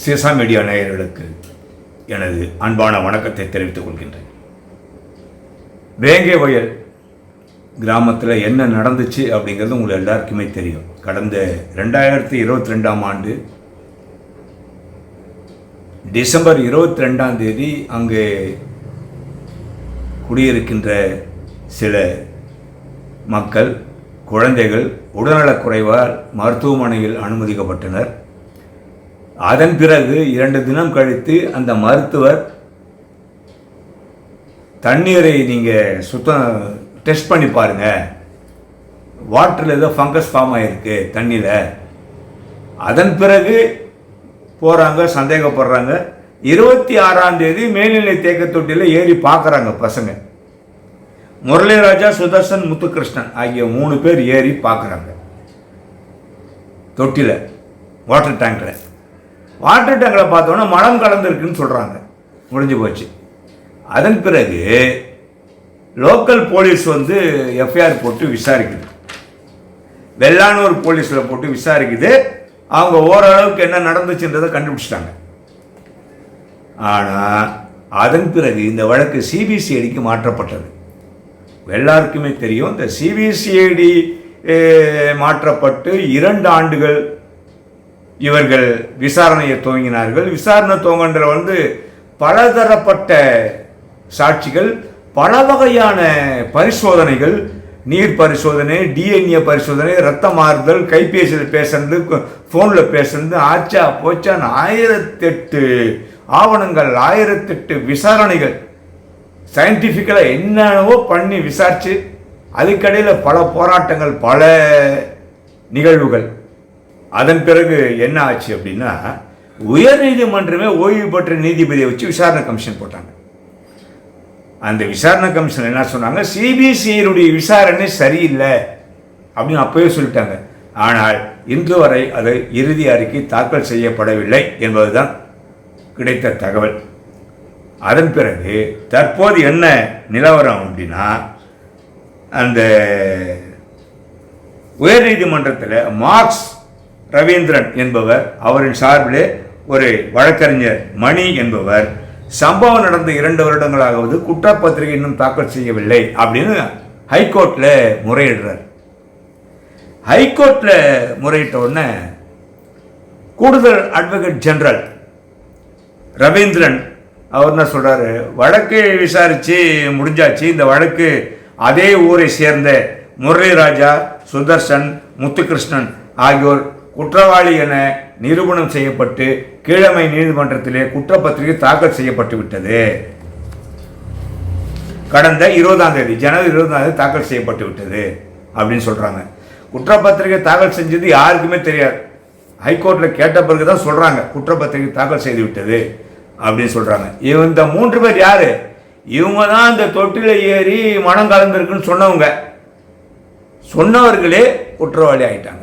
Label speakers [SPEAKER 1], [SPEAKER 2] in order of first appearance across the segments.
[SPEAKER 1] சிசா media நேயர்களுக்கு எனது அன்பான வணக்கத்தை தெரிவித்துக் கொள்கின்றேன். வேங்கை வயல் கிராமத்தில் என்ன நடந்துச்சு அப்படிங்கிறது உங்களுக்கு எல்லாருக்குமே தெரியும். கடந்த ரெண்டாயிரத்தி இருபத்தி ரெண்டாம் ஆண்டு டிசம்பர் இருபத்தி ரெண்டாம் தேதி அங்கே குடியிருக்கின்ற சில மக்கள் குழந்தைகள் உடல்நலக்குறைவால் மருத்துவமனையில் அனுமதிக்கப்பட்டனர். அதன் பிறகு இரண்டு தினம் கழித்து அந்த மருத்துவர் தண்ணீரை நீங்கள் சுத்தம் டெஸ்ட் பண்ணி பாருங்கள் வாட்டரில் ஏதோ ஃபங்கஸ் ஃபார்ம் ஆகிருக்கு தண்ணியில். அதன் பிறகு போகிறாங்க சந்தேகப்படுறாங்க. இருபத்தி ஆறாம் தேதி மேல்நிலை தேக்க தொட்டியில் ஏறி பார்க்குறாங்க பசங்க. முரளிராஜா சுதர்சன் முத்துகிருஷ்ணன் ஆகிய மூணு பேர் ஏறி பார்க்குறாங்க தொட்டியில் வாட்டர் டேங்கில். வாட்டர் டேங்கில் பார்த்தோன்னா மலம் கலந்துருக்குன்னு சொல்கிறாங்க முடிஞ்சு போச்சு. அதன் பிறகு லோக்கல் போலீஸ் வந்து எஃப்ஐஆர் போட்டு விசாரிக்குது. வெள்ளானூர் போலீஸில் போட்டு விசாரிக்குது. அவங்க ஓரளவுக்கு என்ன நடந்துச்சுன்றதை கண்டுபிடிச்சிட்டாங்க. ஆனால் அதன் பிறகு இந்த வழக்கு சிபிசிஐடிக்கு மாற்றப்பட்டது. எல்லாருக்குமே தெரியும் இந்த சிபிசிஐடி மாற்றப்பட்டு இரண்டு ஆண்டுகள் இவர்கள் விசாரணையை துவங்கினார்கள். விசாரணை துவங்கன்ற வந்து பலதரப்பட்ட சாட்சிகள் பல வகையான பரிசோதனைகள் நீர் பரிசோதனை டிஎன்ஏ பரிசோதனை ரத்த மாறுதல் கைபேசியில் பேசுறது ஃபோனில் பேசுறது ஆச்சா போச்சான்னு ஆயிரத்தெட்டு ஆவணங்கள் ஆயிரத்தெட்டு விசாரணைகள். சயின்டிஃபிக்கலாக என்னென்னவோ பண்ணி விசாரித்து அதுக்கடையில் பல போராட்டங்கள் பல நிகழ்வுகள். அதன் பிறகு என்ன ஆச்சு அப்படின்னா உயர் நீதிமன்றமே ஓய்வு பெற்ற நீதிபதியை வச்சு விசாரணை கமிஷன் போட்டாங்க. அந்த விசாரணை கமிஷன் என்ன சொன்னாங்க சிபிசிஐனுடைய விசாரணை சரியில்லை அப்படின்னு அப்பவே சொல்லிட்டாங்க. ஆனால் இன்று வரை அது இறுதி அறிக்கை தாக்கல் செய்யப்படவில்லை என்பதுதான் கிடைத்த தகவல். அதன் பிறகு தற்போது என்ன நிலவரம் அப்படின்னா அந்த உயர்நீதிமன்றத்தில் மார்க்ஸ் ரவீந்திரன் என்பவர் அவரின் சார்பிலே ஒரு வழக்கறிஞர் மணி என்பவர் சம்பவம் நடந்த இரண்டு வருடங்களாவது குற்றப்பத்திரிகை இன்னும் தாக்கல் செய்யவில்லை அப்படின்னு ஹைகோர்ட்டில் முறையிடுறார். ஹைகோர்ட்டில் முறையிட்ட உடனே கூடுதல் அட்வொகேட் ஜெனரல் ரவீந்திரன் அவர் என்ன சொல்கிறாரு வழக்கு விசாரித்து முடிஞ்சாச்சு. இந்த வழக்கு அதே ஊரை சேர்ந்த முரளிராஜா சுதர்சன் முத்துகிருஷ்ணன் ஆகியோர் குற்றவாளி என நிரூபணம் செய்யப்பட்டு கீழமை நீதிமன்றத்திலே குற்றப்பத்திரிகை தாக்கல் செய்யப்பட்டு விட்டது. கடந்த இருபதாம் தேதி ஜனவரி இருபதாம் தேதி தாக்கல் செய்யப்பட்டு விட்டது அப்படின்னு சொல்கிறாங்க குற்றப்பத்திரிகை தாக்கல் செஞ்சது யாருக்குமே தெரியாது. ஹைகோர்ட்டில் கேட்ட பிறகு தான் சொல்கிறாங்க குற்றப்பத்திரிகை தாக்கல் செய்து விட்டது அப்படின்னு சொல்கிறாங்க இந்த மூன்று பேர் யார்? இவங்க தான் இந்த தொட்டில ஏறி மனம் கலந்துருக்குன்னு சொன்னவங்க. சொன்னவர்களே குற்றவாளி ஆகிட்டாங்க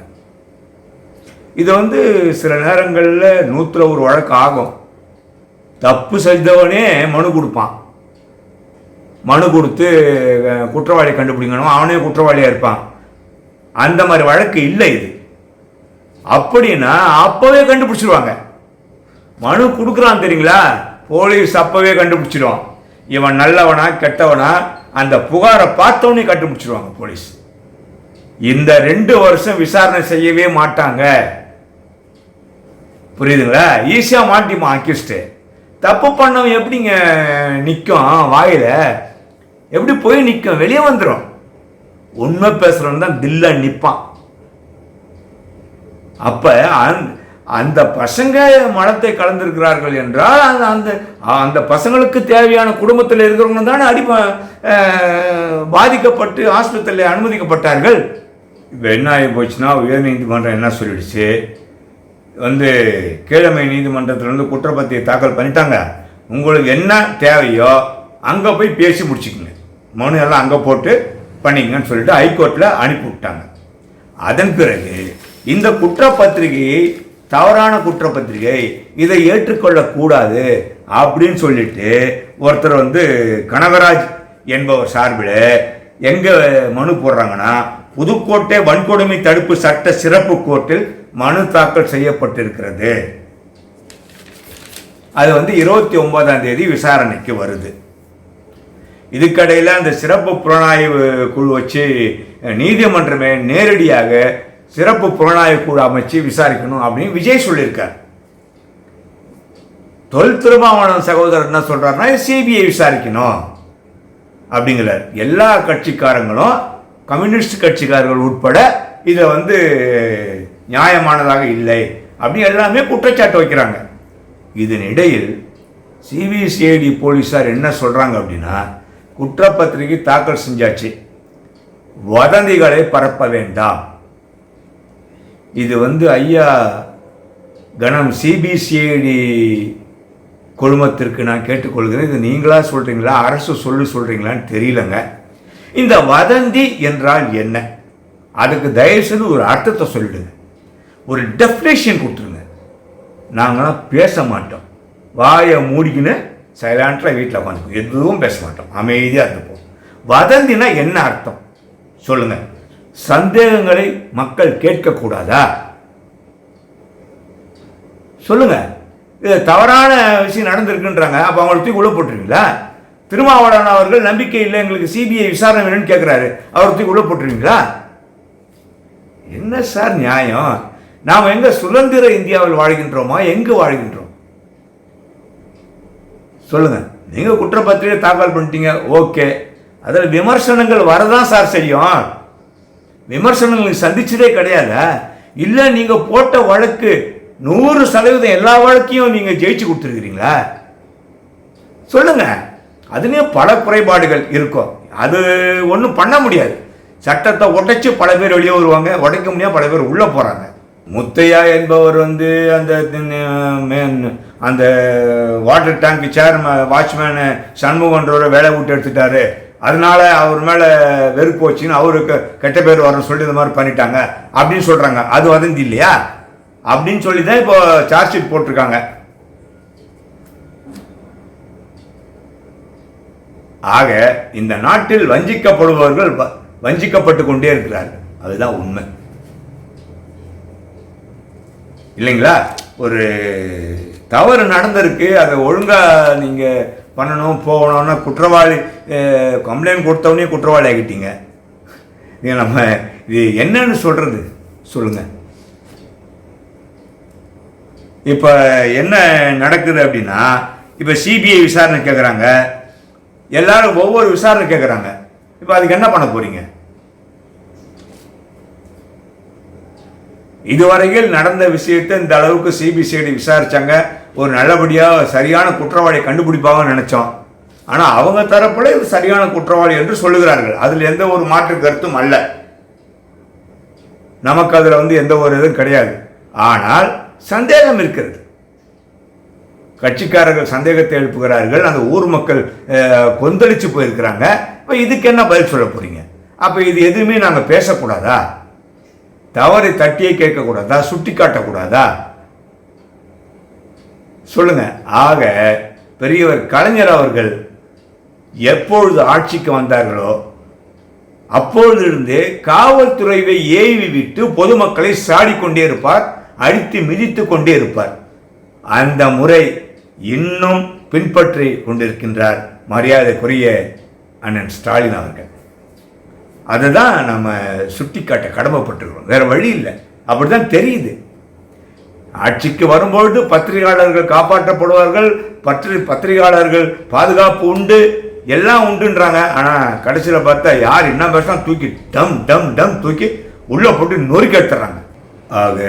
[SPEAKER 1] இது வந்து சில நேரங்களில் நூற்றில் ஒரு வழக்கு ஆகும். தப்பு செஞ்சவனே மனு கொடுப்பான். மனு கொடுத்து குற்றவாளி கண்டுபிடிக்கணும். அவனே குற்றவாளியாக இருப்பான். அந்த மாதிரி வழக்கு இல்லை இது. அப்படின்னா அப்போவே கண்டுபிடிச்சிருவாங்க. மனு கொடுக்குறான் தெரியுங்களா? போலீஸ் அப்போவே கண்டுபிடிச்சிடுவான் இவன் நல்லவனா கெட்டவனா அந்த புகாரை பார்த்தவனே கண்டுபிடிச்சிருவாங்க போலீஸ். இந்த ரெண்டு வருஷம் விசாரணை செய்யவே மாட்டாங்க. புரியுதுங்களா? ஈஸியாக மாட்டிமா அக்யூஸ்டு தப்பு பண்ணவன் எப்படிங்க நிற்கும் வாயில? எப்படி போய் நிற்கும் வெளியே வந்துடும் உண்மை பேசுகிறவன் தான் தில்ல நிற்பான் அப்போ அந் அந்த பசங்க மனத்தை கலந்திருக்கிறார்கள் என்றால் அந்த அந்த அந்த பசங்களுக்கு தேவையான குடும்பத்தில் இருக்கிறவங்க தானே அடி பாதிக்கப்பட்டு ஆஸ்பத்திரியில் அனுமதிக்கப்பட்டார்கள். இப்போ என்ன ஆகி போச்சுன்னா உயர்நீதிமன்றம் என்ன சொல்லிடுச்சு? வந்து கீழமை நீதிமன்றத்திலிருந்து குற்றப்பத்திரிகை தாக்கல் பண்ணிட்டாங்க. உங்களுக்கு என்ன தேவையோ அங்கே போய் பேசி முடிச்சுக்கோங்க. மனு எல்லாம் அங்கே போட்டு பண்ணிங்கன்னு சொல்லிட்டு ஹைகோர்ட்டில் அனுப்பி விட்டாங்க. அதன் பிறகு இந்த குற்றப்பத்திரிகையை தவறான குற்றப்பத்திரிகை இதை ஏற்றுக்கொள்ளக்கூடாது அப்படின்னு சொல்லிட்டு ஒருத்தர் வந்து கனகராஜ் என்பவர் சார்பில் எங்கே மனு போடுறாங்கன்னா புதுக்கோட்டை வன்கொடுமை தடுப்பு சட்ட சிறப்பு கோர்ட்டில் மனு தாக்கல் செய்யப்பட்டிருக்கிறது. அது வந்து இருபத்தி ஒன்பதாம் தேதி விசாரணைக்கு வருது. இதுக்கடையில் அந்த சிறப்பு புலனாய்வு குழு வச்சு நீதிமன்றமே நேரடியாக சிறப்பு புலனாய்வு குழு அமைச்சு விசாரிக்கணும் அப்படின்னு விஜய் சொல்லியிருக்கார். தொல் திருமாவளவன் சகோதரர் என்ன சொல்கிறாருன்னா சிபிஐ விசாரிக்கணும் அப்படிங்கிறார். எல்லா கட்சிக்காரங்களும் கம்யூனிஸ்ட் கட்சிக்காரர்கள் உட்பட இதை வந்து நியாயமானதாக இல்லை அப்படி எல்லாமே குற்றச்சாட்டு வைக்கிறாங்க. இதன் இடையில் சிபிசிஐடி போலீஸார் என்ன சொல்கிறாங்க அப்படின்னா குற்றப்பத்திரிகை தாக்கல் செஞ்சாச்சு. வதந்திகளை பரப்ப வேண்டாம். இது வந்து ஐயா கணம் சிபிசிஐடி குழுமத்திற்கு நான் கேட்டுக்கொள்கிறேன். இது நீங்களா சொல்கிறீங்களா அரசு சொல்லி சொல்கிறீங்களான்னு தெரியலங்க. இந்த வதந்தி என்றால் என்ன? அதுக்கு தயவு செய்து ஒரு அர்த்தத்தை சொல்லிடுங்க. ஒரு டெஃபினேஷன் கொடுத்துருங்க. நாங்களாம் பேச மாட்டோம். வாயை மூடிக்கின்னு சைலாண்டில் வீட்டில் உட்காந்துப்போம் எதுவும் பேச மாட்டோம். அமைதியாக இருந்துப்போம். வதந்தினா என்ன அர்த்தம்? சொல்லுங்கள் சந்தேகங்களை மக்கள் கேட்கக்கூடாதா? சொல்லுங்கள் இது தவறான விஷயம் நடந்திருக்குன்றாங்க. அப்போ அவங்களை தூக்கி உள்ள போட்டுருவீங்களா? திருமாவளவன் அவர்கள் நம்பிக்கை இல்லை எங்களுக்கு சிபிஐ விசாரணை வேணும்னு கேட்குறாரு அவர் தூக்கி உள்ள போட்டுருவீங்களா? என்ன சார் நியாயம்? நாம் எங்க சுதந்திர இந்தியாவில் வாழ்கின்றோமா? எங்கு வாழ்கின்றோம்? சொல்லுங்க. நீங்க குற்றப்பத்திரிகை தாக்கல் பண்ணிட்டீங்க ஓகே. அதில் விமர்சனங்கள் வரதான் சார் செய்யும். விமர்சனங்கள் சந்திச்சதே கிடையாது இல்லை நீங்கள் போட்ட வழக்கு நூறு சதவீதம் எல்லா வழக்கையும் நீங்கள் ஜெயிச்சு கொடுத்துருக்கிறீங்களா? சொல்லுங்க. அதுலேயும் பல குறைபாடுகள் இருக்கும். அது ஒன்றும் பண்ண முடியாது. சட்டத்தை உடைச்சி பல பேர் வெளியே வருவாங்க. உடைக்க முடியாது பல பேர் உள்ளே போகிறாங்க முத்தையா என்பவர் வந்து அந்த அந்த வாட்டர் டேங்க் சேர் வாட்ச்மேனு சண்முகன்றவரை வேலை விட்டு எடுத்துட்டாரு. அதனால அவர் மேலே வெறுப்பு வச்சுன்னு அவருக்கு கெட்ட பேர் வரணும் சொல்லி இந்த மாதிரி பண்ணிட்டாங்க. அப்படின்னு சொல்கிறாங்க அது வதந்தி இல்லையா? அப்படின்னு சொல்லி தான் இப்போ சார்ஜ் ஷீட் போட்டிருக்காங்க. ஆக இந்த நாட்டில் வஞ்சிக்கப்படுபவர்கள் வஞ்சிக்கப்பட்டு கொண்டே இருக்கிறார்கள். அதுதான் உண்மை. இல்லைங்களா? ஒரு தவறு நடந்திருக்கு அதை ஒழுங்காக நீங்கள் பண்ணணும் போகணும்னா குற்றவாளி கம்ப்ளைண்ட் கொடுத்தவனே குற்றவாளி ஆகிட்டீங்க. நீங்கள் நம்ம இது என்னன்னு சொல்கிறது சொல்லுங்கள் இப்போ என்ன நடக்குது அப்படின்னா இப்போ சிபிஐ விசாரணை கேட்குறாங்க எல்லாரும் ஒவ்வொரு விசாரணை கேட்குறாங்க இப்போ அதுக்கு என்ன பண்ண போகிறீங்க இதுவரையில் நடந்த விஷயத்தை இந்த அளவுக்கு சிபிசிஐடி விசாரிச்சாங்க. ஒரு நல்லபடியாக சரியான குற்றவாளியை கண்டுபிடிப்பாங்கன்னு நினைச்சோம். ஆனால் அவங்க தரப்புல இது சரியான குற்றவாளி என்று சொல்லுகிறார்கள். அதில் எந்த ஒரு மாற்று கருத்தும் அல்ல. நமக்கு அதில் வந்து எந்த ஒரு இதுவும் கிடையாது. ஆனால் சந்தேகம் இருக்கிறது. கட்சிக்காரர்கள் சந்தேகத்தை எழுப்புகிறார்கள். அந்த ஊர் மக்கள் கொந்தளிச்சு போயிருக்கிறாங்க. இப்போ இதுக்கு என்ன பதில் சொல்ல போறீங்க? அப்போ இது எதுவுமே நாங்கள் பேசக்கூடாதா? தவறை தட்டியே கேட்கக்கூடாதா? சுட்டி காட்டக்கூடாதா? சொல்லுங்க. ஆக பெரியவர் கலைஞர் அவர்கள் எப்பொழுது ஆட்சிக்கு வந்தார்களோ அப்பொழுதிருந்தே காவல்துறையை ஏவி விட்டு பொதுமக்களை சாடிக்கொண்டே இருப்பார் அடித்து மிதித்து கொண்டே இருப்பார். அந்த முறை இன்னும் பின்பற்றி கொண்டிருக்கின்றார் மரியாதைக்குரிய அண்ணன் ஸ்டாலின் அவர்கள். அதுதான் நம்ம சுட்டிக்காட்ட கடமைப்பட்டிருக்கிறோம். வேறு வழி இல்லை. அப்படிதான் தெரியுது. ஆட்சிக்கு வரும்பொழுது பத்திரிகையாளர்கள் காப்பாற்றப்படுவார்கள். பத்திரி பத்திரிகையாளர்கள் பாதுகாப்பு உண்டு. எல்லாம் உண்டுன்றாங்க. ஆனால் கடைசியில் பார்த்தா யார் என்ன பேசினா தூக்கி டம் டம் டம் தூக்கி உள்ளே போட்டு நொறுக்கி எடுத்துறாங்க ஆக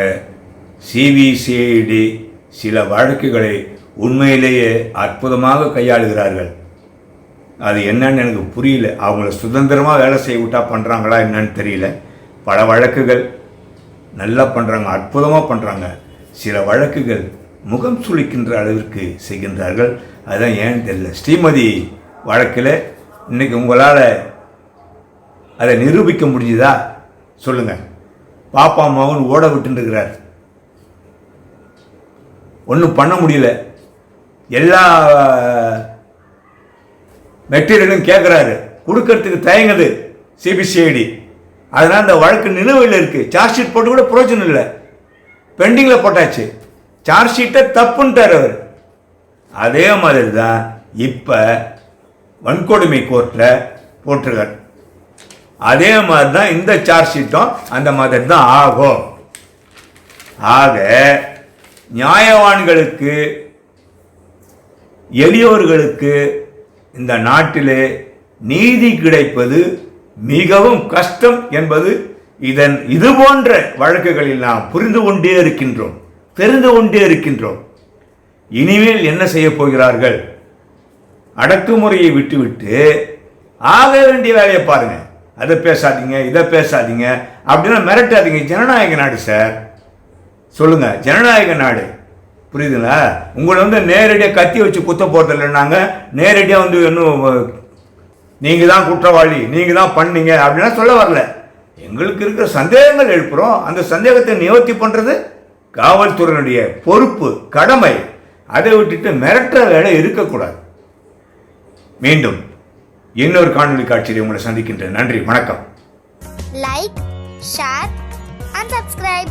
[SPEAKER 1] சிபிசிஐடி சில வழக்குகளை உண்மையிலேயே அற்புதமாக கையாளுகிறார்கள். அது என்னன்னு எனக்கு புரியல. அவங்கள சுதந்திரமாக வேலை செய்ய விட்டா பண்ணுறாங்களா என்னன்னு தெரியல. பல வழக்குகள் நல்லா பண்ணுறாங்க அற்புதமாக பண்ணுறாங்க சில வழக்குகள் முகம் சுளிக்கின்ற அளவிற்கு செய்கின்றார்கள். அதுதான் ஏன்னு தெரியல. ஸ்ரீமதி வழக்கில் இன்றைக்கி உங்களால் அதை நிரூபிக்க முடிஞ்சுதா? சொல்லுங்கள் பாப்பா அம்மாவும் ஓட விட்டுருக்கிறார் ஒன்றும் பண்ண முடியல. எல்லா மெட்டீரியலும் கேட்குறாரு கொடுக்கறதுக்கு தயங்குது சிபிசிஐடி அதனால் அந்த வழக்கு நிலுவையில் இருக்குது சார்ஜ் ஷீட் போட்டு கூட பிரயோஜனம் இல்லை. பெண்டிங்கில் போட்டாச்சு. சார்ஜ் ஷீட்டை தப்புன்ட்டார் அவர். அதே மாதிரி தான் இப்போ வன்கொடுமை கோர்ட்டில் போட்டிருக்கார். அதே மாதிரி தான் இந்த சார்ஜ் ஷீட்டும் அந்த மாதிரி தான் ஆகும். ஆக நியாயவான்களுக்கு எளியோர்களுக்கு இந்த நாட்டிலே நீதி கிடைப்பது மிகவும் கஷ்டம் என்பது இதன் இது போன்ற வழக்குகளில் நாம் புரிந்து கொண்டே இருக்கின்றோம் தெரிந்து கொண்டே இருக்கின்றோம். இனிமேல் என்ன செய்ய போகிறார்கள்? அடக்குமுறையை விட்டுவிட்டு ஆக வேண்டிய வேலையை பாருங்க. அதை பேசாதீங்க இதை பேசாதீங்க அப்படின்னா மிரட்டாதீங்க. ஜனநாயக நாடு சார். சொல்லுங்க ஜனநாயக நாடு. புரியுதுங்களா? உங்களை வந்து நேரடியாக கத்தி வச்சு குத்த போகிறதில்லைன்னாங்க நேரடியாக வந்து இன்னும் நீங்கள் தான் குற்றவாளி நீங்கள் தான் பண்ணீங்க அப்படின்னா சொல்ல வரல. எங்களுக்கு இருக்கிற சந்தேகங்கள் எழுப்புறோம். அந்த சந்தேகத்தை நிவர்த்தி பண்ணுறது காவல்துறையினுடைய பொறுப்பு கடமை. அதை விட்டுட்டு மிரட்டுற வேலை இருக்கக்கூடாது. மீண்டும் இன்னொரு காணொலி காட்சியில் உங்களை சந்திக்கின்றேன். நன்றி வணக்கம்.
[SPEAKER 2] Like share and subscribe